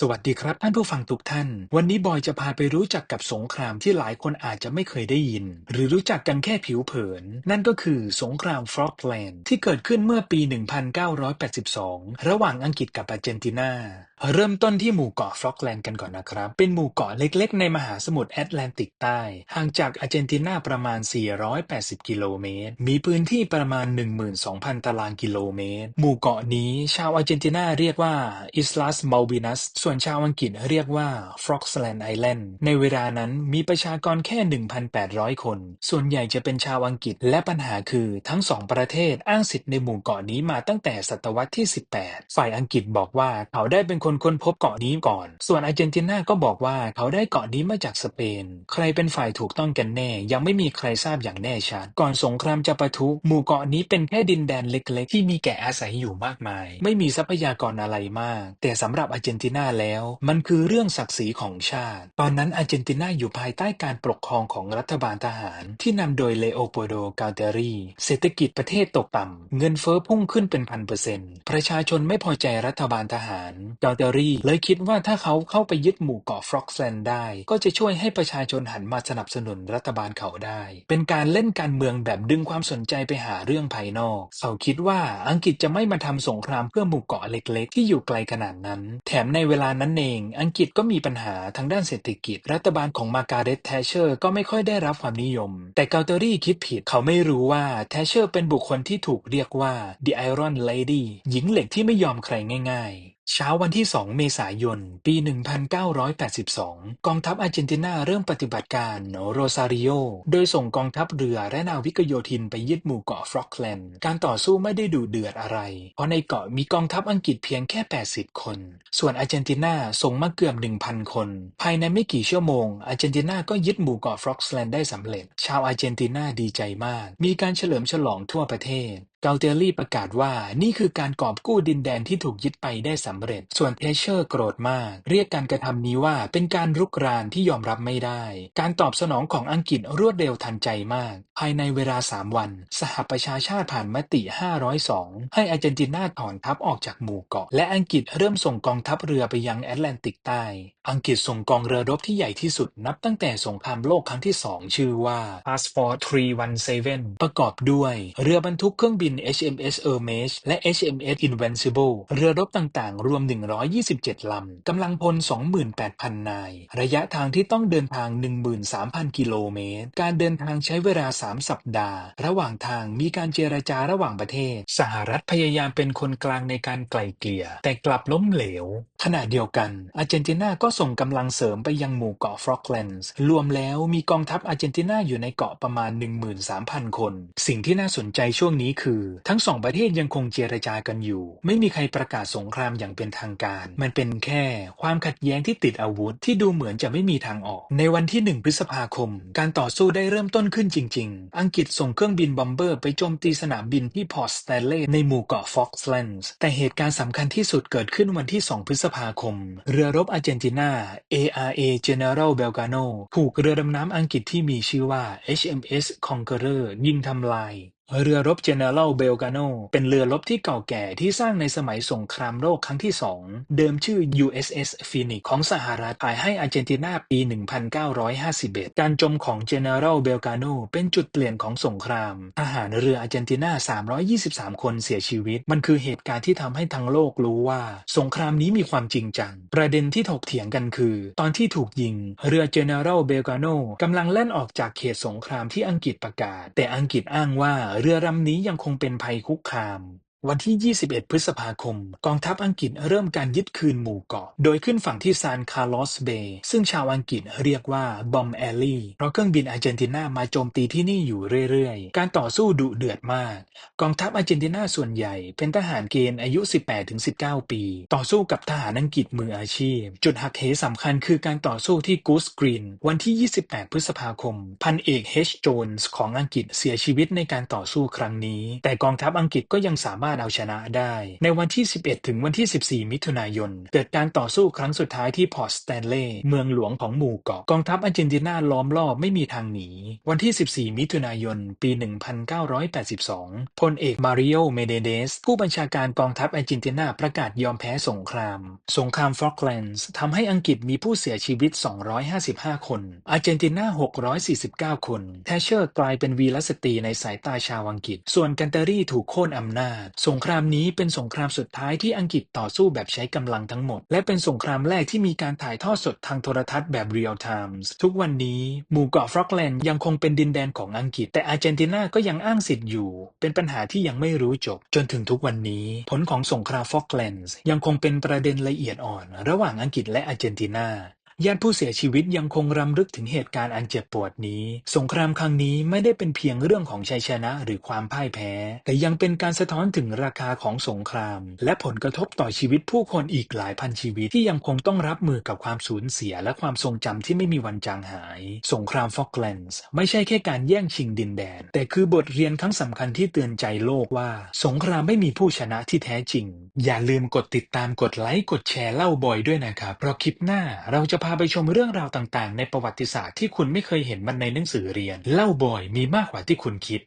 สวัสดีครับท่านผู้ฟังทุกท่าน วันนี้บอยจะพาไปรู้จักกับสงครามที่หลายคนอาจจะไม่เคยได้ยิน หรือรู้จักกันแค่ผิวเผิน นั่นก็คือสงครามฟรอกแลนด์ที่เกิดขึ้นเมื่อปี 1982 ระหว่างอังกฤษกับอาร์เจนตินา เริ่มต้นที่หมู่เกาะฟรอกแลนด์กันก่อนนะครับ เป็นหมู่เกาะเล็กๆ ในมหาสมุทรแอตแลนติกใต้ ห่างจากอาร์เจนตินาประมาณ 480 กิโลเมตร มีพื้นที่ประมาณ 12,000 ตารางกิโลเมตร หมู่เกาะนี้ชาวอาร์เจนตินาเรียกว่าอิสลาสมัลบินัส ส่วนชาวอังกฤษเรียกว่าฟรอกแลนด์ไอแลนด์ ในเวลานั้นมีประชากรแค่ 1,800 คน ส่วนใหญ่จะเป็นชาวอังกฤษ และปัญหาคือทั้งสองประเทศอ้างสิทธิ์ในหมู่เกาะนี้มาตั้งแต่ศตวรรษที่ 18 ฝ่ายอังกฤษบอกว่าเขาได้เป็นคนค้นพบเกาะนี้ก่อน ส่วนอาร์เจนตินาก็บอกว่าเขาได้เกาะนี้มาจากสเปน ใครเป็นฝ่ายถูกต้องกันแน่ ยังไม่มีใครทราบอย่างแน่ชัด ก่อนสงครามจะปะทุหมู่เกาะนี้เป็นแค่ดินแดนเล็กๆ ที่มีแก่อาศัยอยู่มากมาย ไม่มีทรัพยากรอะไรมาก แต่สำหรับอาร์เจนตินาแล้ว มันคือเรื่องศักดิ์ศรีของชาติ ตอนนั้นอาร์เจนตินาอยู่ภายใต้การปกครองของรัฐบาลทหารที่นำโดยเลโอโปโดกาเตรีเศรษฐกิจประเทศตกต่ำเงินเฟ้อพุ่งขึ้นเป็นพันเปอร์เซ็นต์ประชาชนไม่พอใจรัฐบาลทหารกาเตรีเลยคิดว่าถ้าเขาเข้าไปยึดหมู่เกาะฟรอกแลนด์ได้ ก็จะช่วยให้ประชาชนหันมาสนับสนุนรัฐบาลเขาได้ เป็นการเล่นการเมืองแบบดึงความสนใจไปหาเรื่องภายนอก เขาคิดว่าอังกฤษจะไม่มาทำสงครามเพื่อหมู่เกาะเล็กๆ ที่อยู่ไกลขนาดนั้น แถมในเวลานั้นเอง อังกฤษก็มีปัญหาทางด้านเศรษฐกิจ รัฐบาลของมาการเร็ตแทชเชอร์ก็ไม่ค่อยได้รับความนิยม แต่เกาเตอรี่คิดผิดเขาไม่รู้ว่าแทชเชอร์เป็นบุคคลที่ถูกเรียกว่า The Iron Lady หญิงเหล็กที่ไม่ยอมใครง่าย ๆเช้าวันที่ 2 เมษายน ปี 1982 กองทัพอาร์เจนตินาเริ่มปฏิบัติการโรซาริโอ โดยส่งกองทัพเรือและนาวิกโยธินไปยึดหมู่เกาะฟรอกแลนด์ การต่อสู้ไม่ได้ดุเดือดอะไร เพราะในเกาะมีกองทัพอังกฤษเพียงแค่ 80 คน ส่วนอาร์เจนตินาส่งมาเกือบ 1,000 คน ภายในไม่กี่ชั่วโมง อาร์เจนตินาก็ยึดหมู่เกาะฟรอกแลนด์ได้สำเร็จ ชาวอาร์เจนตินาดีใจมาก มีการเฉลิมฉลองทั่วประเทศ เกาเตอรี่ประกาศว่านี่คือการกอบกู้ดินแดนที่ถูกยึดไปได้สำเร็จ ส่วนเทเชอร์โกรธมาก เรียกการกระทำนี้ว่าเป็นการรุกรานที่ยอมรับไม่ได้ การตอบสนองของอังกฤษรวดเร็วทันใจมาก ภายในเวลา 3 วัน สหประชาชาติผ่านมติ 502 ให้อาร์เจนตินาถอนทัพออกจากหมู่เกาะ และอังกฤษเริ่มส่งกองทัพเรือไปยังแอตแลนติกใต้ อังกฤษส่งกองเรือรบที่ใหญ่ที่สุดนับตั้งแต่สงครามโลกครั้งที่ 2 ชื่อว่า Task Force 317 ประกอบด้วย เรือบรรทุกเครื่องบิน HMS Hermes และ HMS Invincible เรือรบต่างๆ รวม 127 ลำ กำลังพล 28,000 นาย ระยะทางที่ต้องเดินทาง 13,000 กิโลเมตร การเดินทางใช้เวลา 3 สัปดาห์ ระหว่างทางมีการเจรจาระหว่างประเทศ สหรัฐพยายามเป็นคนกลางในการไกล่เกลี่ย แต่กลับล้มเหลว ขณะเดียวกัน อาร์เจนตินาก็ส่งกำลังเสริมไปยังหมู่เกาะฟรอกแลนด์รวมแล้วมีกองทัพอาร์เจนตินาอยู่ในเกาะประมาณ 13,000 คน สิ่งที่น่าสนใจช่วงนี้คือทั้งสองประเทศยังคงเจรจากันอยู่ ไม่มีใครประกาศสงครามอย่างเป็นทางการ มันเป็นแค่ความขัดแย้งที่ติดอาวุธที่ดูเหมือนจะไม่มีทางออก ในวันที่ 1 พฤษภาคม การต่อสู้ได้เริ่มต้นขึ้นจริง ๆ อังกฤษส่งเครื่องบินบอมเบอร์ไปโจมตีสนามบินที่พอร์ตสแตนเลย์ในหมู่เกาะฟ็อกซ์แลนด์แต่เหตุการณ์สำคัญที่สุดเกิดขึ้นวันที่ 2 พฤษภาคม เรือรบอาร์เจนตินา ARA General Belgrano ถูกเรือดำน้ำอังกฤษที่มีชื่อว่า HMS Conqueror ยิงทำลาย เรือรบ General Belgrano เป็นเรือรบที่เก่าแก่ที่สร้างในสมัยสงครามโลกครั้งที่สองเดิมชื่อ USS Phoenix ของสหรัฐขายให้อาร์เจนตินาปี 1951 การจมของ General Belgrano เป็นจุดเปลี่ยนของสงคราม ทหารเรืออาร์เจนตินา 323 คนเสียชีวิต มันคือเหตุการณ์ที่ทำให้ทั้งโลกรู้ว่า สงครามนี้มีความจริงจัง ประเด็นที่ถกเถียงกันคือ ตอนที่ถูกยิง เรือ General Belgrano กำลังแล่นออกจากเขตสงครามที่อังกฤษประกาศ แต่อังกฤษอ้างว่าเรือลำนี้ยังคงเป็นภัยคุกคาม วันที่ 21 พฤษภาคม กองทัพอังกฤษเริ่มการยึดคืนหมู่เกาะ โดยขึ้นฝั่งที่ซานคาร์ลอสเบย์ซึ่งชาวอังกฤษเรียกว่าบอมแอลลี่เพราะเครื่องบินอาร์เจนตินามาโจมตีที่นี่อยู่เรื่อยๆ การต่อสู้ดุเดือดมาก กองทัพอาร์เจนตินาส่วนใหญ่เป็นทหารเกณฑ์อายุ 18-19 ปี ต่อสู้กับทหารอังกฤษมืออาชีพ จุดหักเหสำคัญคือการต่อสู้ที่กูสกรีนวันที่ 28 พฤษภาคม พันเอกเฮชโจนส์ของอังกฤษเสียชีวิตในการต่อสู้ครั้งนี้ แต่กองทัพอังกฤษก็ยังสามารถารถเอาชนะได้ ในวันที่ 11 ถึงวันที่ 14 มิถุนายน เกิดการต่อสู้ครั้งสุดท้ายที่พอร์ตสแตนเลย์เมืองหลวงของหมู่เกาะกองทัพอาร์เจนตินาล้อมรอบไม่มีทางหนี วันที่ 14 มิถุนายน ปี 1982 พลเอกมาริโอ เมเดเดส ผู้บัญชาการกองทัพอาร์เจนตินาประกาศยอมแพ้สงคราม สงครามฟอกแลนด์ทำให้อังกฤษมีผู้เสียชีวิต 255 คน อาร์เจนตินา 649 คน แทชเชอร์กลายเป็นวีรสตรีในสายตาชาวอังกฤษ ส่วนกันเตอรี่ถูกโค่นอำนาจสงครามนี้เป็นสงครามสุดท้ายที่อังกฤษต่อสู้แบบใช้กำลังทั้งหมด และเป็นสงครามแรกที่มีการถ่ายทอดสดทางโทรทัศน์แบบเรียลไทม์ทุกวันนี้หมู่เกาะฟรอกแลนด์ยังคงเป็นดินแดนของอังกฤษ แต่อาร์เจนตินาก็ยังอ้างสิทธิ์อยู่ เป็นปัญหาที่ยังไม่รู้จบ จนถึงทุกวันนี้ ผลของสงครามฟอกแลนด์ยังคงเป็นประเด็นละเอียดอ่อน ระหว่างอังกฤษและอาร์เจนตินา ญาติผู้เสียชีวิตยังคงรำลึกถึงเหตุการณ์อันเจ็บปวดนี้ สงครามครั้งนี้ไม่ได้เป็นเพียงเรื่องของชัยชนะหรือความพ่ายแพ้ แต่ยังเป็นการสะท้อนถึงราคาของสงคราม และผลกระทบต่อชีวิตผู้คนอีกหลายพันชีวิตที่ยังคงต้องรับมือกับความสูญเสียและความทรงจำที่ไม่มีวันจางหาย สงครามฟอกแลนด์ไม่ใช่แค่การแย่งชิงดินแดน แต่คือบทเรียนครั้งสำคัญที่เตือนใจโลกว่า สงครามไม่มีผู้ชนะที่แท้จริง อย่าลืมกดติดตามกดไลค์กดแชร์เล่าบอยด้วยนะครับ เพราะคลิปหน้าเราจะพาไปชมเรื่องราวต่างๆ ในประวัติศาสตร์ที่คุณไม่เคยเห็นมันในหนังสือเรียน เล่าบอยมีมากกว่าที่คุณคิด